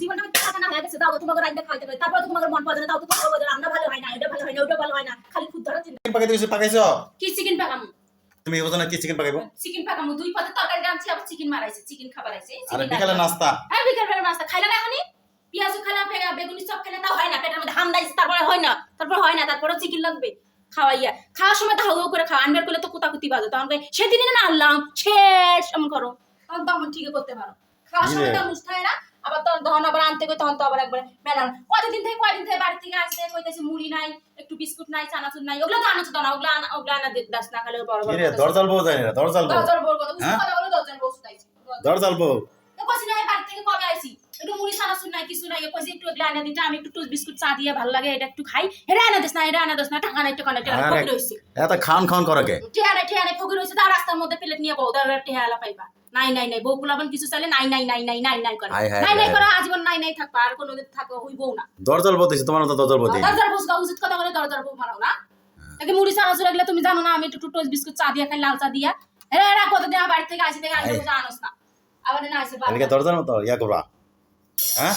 জীবনটা আমার না হয়ে গেছে দাও তোমাকে রাইতে খাইতে পারি। তারপর তোমাকে মন পাবে না তাও তো রান্না ভালো হয় না এটা ভালো হয় না ওটা ভালো হয় না। খালি খুদ ধরা চিন্তা চিকেন পাকাইতে গেছি পাকাইছো? কি চিকেন পাকামু? তুমি ওজন কি চিকেন পাকাইবো? চিকেন পাকামু দুই পদে তরকারি রাঁধছি আবার চিকেন মারাইছে চিকেন খাবার আইছে। আর বিকালে নাস্তা। হ্যাঁ বিকাল বেলা নাস্তা। খাইলা না এখনই। পেঁয়াজ খালা ফেগা বেগুনি সব খেলে তাও হয় না পেটের মধ্যে হামদাইছে তারপরে হয় না তারপর হয় না তারপরে চিকেন লাগবে। খাওয়াইয়া খাওয়ার সময় তো হাউ করে খাওয়া আনবার করলে তো কুতাকুতি বাজে তখন না আনলাম শেষ এমন করো। তখন তখন ঠিকই করতে পারো। খাওয়ার সময় তো হয় না আবার তখন তখন আবার আনতে কই তখন তো আবার একবার মেলান কতদিন থেকে কয়দিন থেকে বাড়ি থেকে আসছে কইতেছে মুড়ি নাই একটু বিস্কুট নাই চানাচুর নাই ওগুলো তো না ওগুলো আনা ওগুলো আনা দাস না খালে বড় বড় দরজাল বউ যায় না দরজাল বউ। দরজার বড় কথা হ্যাঁ? বলে দরজার বউ শুধাইছে দরজাল বউ। কইছি না বাড়ি থেকে কবে আইছি? একটু মুড়ি চানাচুর নাই কিছু নাই কইছি একটু এগুলো আনা দিতে আমি একটু টোস্ট বিস্কুট চা দিয়ে ভালো লাগে এটা একটু খাই। এটা আনা দিস না এটা আনা দিস না টাকা নাই টাকা নাই টাকা নাই আরে। ফকির হইছে। এত খান খান করে কে? টিয়ারে টিয়ারে ফকির হইছে তার রাস্তার মধ্যে প্লেট নিয়ে বউ টিয়ালা পাইবা। নাই নাই নাই বউ কুলাবন কিছু চাইলে নাই নাই নাই নাই নাই নাই করে। হায় হায় নাই নাই হায়। করে আজীবন নাই নাই থাকবা আর কোনোদিন থাকো হইবও না। দরজাল বউ তোমার মতো দরজাল বউ দিই দরজার বউ উচিত কথা বলে দরজার বউ মারাও না। তাকে মুড়ি চানাচুর এগুলো তুমি জানো না আমি একটু টোস্ট বিস্কুট চা দিয়ে খাই লাল চা দিয়া। এরা এরা কতদিন আমার বাড়ি থেকে আসি থেকে হায়। জানোস না। আবার না আসে এদিকে দরজার মতো ইয়া করবা। হ্যাঁ?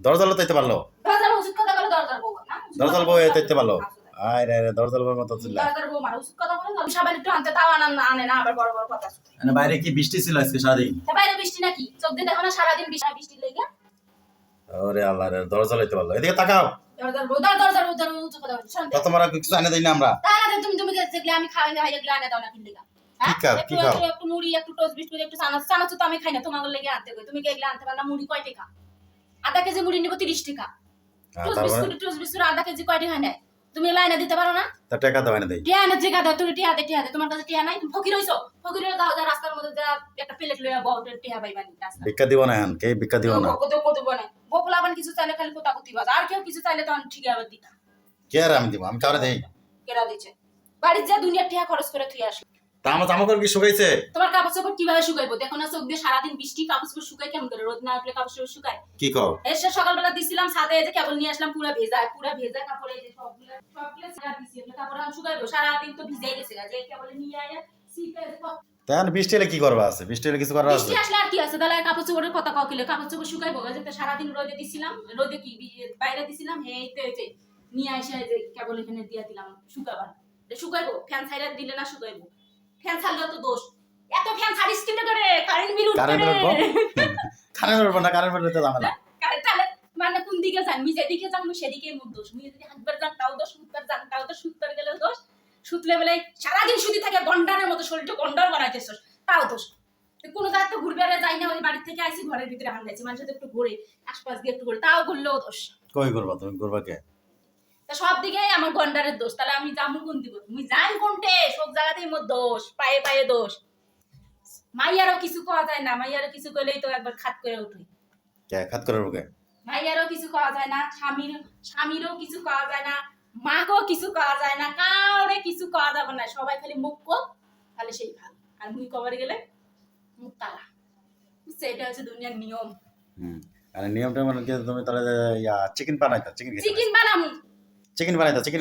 দরজাল তো পারল? দরজার উচিত কথা বলে দরজার বউ না দরজাল বউ এতে পারল? আয় রে রে দরজাল বউর মতো চিল্লা দরজার বউ মারা উচিত কথা বলে সবাই একটু আনতে তাও আনান না আনে না আবার বড় বড় কথা মানে বাইরে কি বৃষ্টি ছিল আজকে সারাদিন? বাইরে বৃষ্টি নাকি? চোখ দিয়ে দেখো না সারাদিন বৃষ্টি বৃষ্টি লেগে। ওরে আল্লাহ রে দরজাল ইতে পারল। এদিকে তাকাও। তোমার কিছু আনে দেই না আমরা তুমি তুমি যেগুলো আমি খাওয়াই এগুলো আনে দাও না কিনলে? একটু একটু মুড়ি একটু টোস্ট বিস্কুট একটু তো আমি খাই না তোমার লেগে আনতে কই তুমি কি এগুলো আনতে পারো মুড়ি কয় টাকা? আধা কেজি মুড়ি নিবো তিরিশ টাকা। হ্যাঁ, টোস্ট বিস্কুট টোস্ট বিস্কুট আধা কেজি কয় টাকা নেয় তুমি লাইনে দিতে পারো না? তা টাকা দাও এনে দেই। টিয়া এনে টিকা দাও তুমি টিয়া দে টিয়া দে তোমার কাছে টিয়া নাই। তুমি ফকির হইছো? ফকির হইলে দাও যা রাস্তার মধ্যে যা একটা প্লেট লইয়া বউ টিয়া পাইবা নি রাস্তা। ভিক্ষা দিব না হ্যাঁ কে ভিক্ষা দিব না? কত কত বনে বকুল বান কিছু চাইলে খালি কথা কুতি বাজ। আর কেউ কিছু চাইলে তখন ঠিক আবার দিতা কে আর আমি দিব? আমি কারে দেই। কেরা দিছে? বাড়ির যা দুনিয়া টিয়া খরচ করে তুই আসো তা আমার জামা কাপড় কি শুকাইছে? তোমার কাপড় চোপড় কীভাবে শুকাইবো? দেখো না চোখ দিয়ে সারাদিন বৃষ্টি কাপড় চোপড় শুকাই কেমন করে? রোদ না উঠলে কাপড় চোপড় শুকায়। কি কও? এসে সকালবেলা দিছিলাম এই যে কেবল নিয়ে আসলাম পুরো ভেজা পুরো ভেজা কাপড় এই সবগুলো সবগুলো সারা দিছি এগুলো কাপড় আমি শুকাইবো। সারাদিন তো ভিজেই গেছে কেবল নিয়ে আয়া ক- তাহলে বৃষ্টি কি করবা আছে? বৃষ্টি হলে কিছু করার আছে? বৃষ্টি আসলে আর কি আছে? তাহলে কাপড় চোপড়ের কথা ককিলে কাপড় চোপড় শুকাইবো? তো সারাদিন রোদে দিছিলাম রোদে কি বাইরে দিছিলাম এই তো এই নিয়ে আসে কেবল এখানে দিয়া দিলাম শুকাবার। শুকাইবো? ফ্যান ছাইরা দিলে না শুকাইবো? ফ্যান ছাড়লে তো দোষ। এত ফ্যান ছাড়িস কিনতে করে কারেন্ট বিল উঠবে কারেন্ট উঠবো? কারেন্ট উঠবো না কারেন্ট উঠলে তো ঝামেলা কারণ মানে কোন দিকে যান? আমি যেদিকে যান সেদিকে মুখ দোষ। আমি যদি হাতবার যান তাও দোষ সুতবার যান তাও দোষ সুতবার গেলে দোষ। সুতলে বেলায় সারাদিন সুদি থাকে গন্ডারের মতো শরীরটা গন্ডার বানাইতেছ। তাও দোষ। কোনো তো ঘুরবে আর যাই না ওই বাড়ি থেকে আইসি ঘরের ভিতরে মানুষের একটু ঘুরে আশপাশ দিয়ে একটু ঘুরে তাও ঘুরলেও দোষ। কই করবা তুমি? করবা কে? তা সব দিকে আমার গন্ডারের দোষ। তাহলে আমি যাব কোন দিব তুমি যাই জায়গাতেই মোর দোষ পায়ে পায়ে দোষ। মাইয়ারও কিছু কওয়া যায় না মাইয়ারও কিছু করলেই তো একবার খাত করে উঠি। কে খাত করে কে ভাইয়ারও কিছু করা যায় না স্বামীর স্বামীরও কিছু করা যায় না মাকেও কিছু করা যায় না কাউরে কিছু করা যাবে না সবাই খালি মুখ কো তাহলে সেই ভালো। আর মুই কবরে গেলে মুখ তালা। বুঝছ এটা হচ্ছে দুনিয়ার নিয়ম। হুম আর নিয়মটা মানে কি তুমি তাহলে ইয়া চিকেন বানাইতা চিকেন চিকেন বানামু। চিকেন বানাইতা চিকেন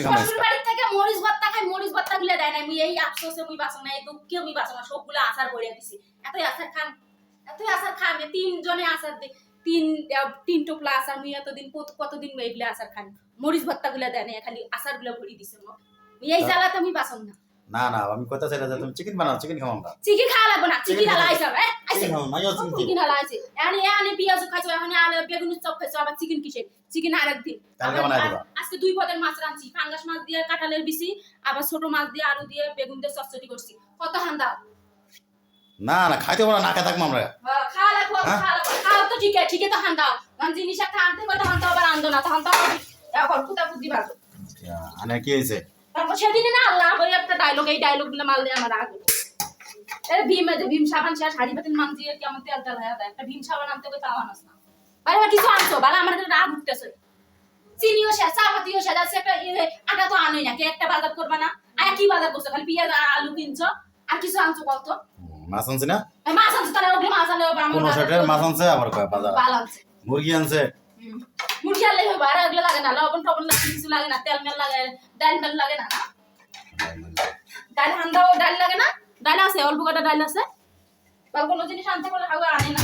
থেকে মরিচ ভর্তা খাই মরিচ ভর্তা গুলো দেয় না আমি এই আফসোসে মুই বাঁচো না এই দুঃখে মুই বাঁচো না সবগুলো আচার ভরিয়া দিছি এতই আচার খাম এতই আচার এ তিনজনে আচার দি তিন তিন টোপলা আচার মুই এতদিন কত- কতদিন এগুলো আচার খান মরিচ ভর্তা গুলো দেয় না খালি আচারগুলো ভরি দিছে মুই এই জ্বালাতে আমি বাঁচন না না না আমি কথা চাইলে যে তুমি চিকেন বানাও চিকেন খাও আমরা চিকেন খাওয়া লাগবে না চিকেন খাব। আইসা হ্যাঁ আইসে চিকেন হালা আইসে এখানে এখানে পেঁয়াজ খাইছো এখানে আলু বেগুন চপ খাইছো আবার চিকেন কিসে চিকেন আরেকদিন কালকে আবার বানাই দিবা। আজকে দুই পদের মাছ রাঁধছি। পাঙ্গাস মাছ দিয়ে কাঁঠালের বিচি আবার ছোট মাছ দিয়ে আলু দিয়ে বেগুন দিয়ে চচ্চড়ি করছি। কত হান্দা? না না খাইতে পারো না খেয়ে থাকব আমরা। খাওয়া লাগবো হ্যাঁ? খাওয়া তো ঠিক আছে ঠিকই তো হান্দা। কারণ জিনিস একটা আনতে কয় তখন তো আবার আনতো না তখন তো এখন কুতা বুদ্ধি বাজো আনে কি হয়েছে? তারপর সেদিনে না আল্লাহ ওই একটা ডায়লগ এই ডায়লগগুলো মারলে আমার উঠে। এই ভীম এই ভীম সাবান শেষ হাড়ি পাতিল মান দিয়ে কেমন তেল তেল হয়ে একটা ভীম সাবান আনতে কই তাও আনাস না। বাইরে কিছু আনছো? বালা আমার চিনিও শেষ চাপাতিও শেষ আছে একটা ইয়ে, আটা তো আনোই না কে একটা বাজার করবা না। আর কি বাজার করছ? খালি পেঁয়াজ আলু কিনছো? আর কিছু আনছো কত মাছ আনছি না? মাছ আনছো তাহলে ওগুলো মাছ আনলে আমার পনেরো মাছ আনছে আবার কয় বাজার মুরগি আনছে। মুরগি আনলে হবে আর ওগুলো লাগে না লবণ টবণ লাগে কিছু লাগে না তেল মেল লাগে ডাল মেল লাগে না ডাল হান্দাও ডাল লাগে না? ডাল আছে অল্প কটা ডাল আছে? বা কোনো জিনিস আনতে পারলে হাওয়া আনে না।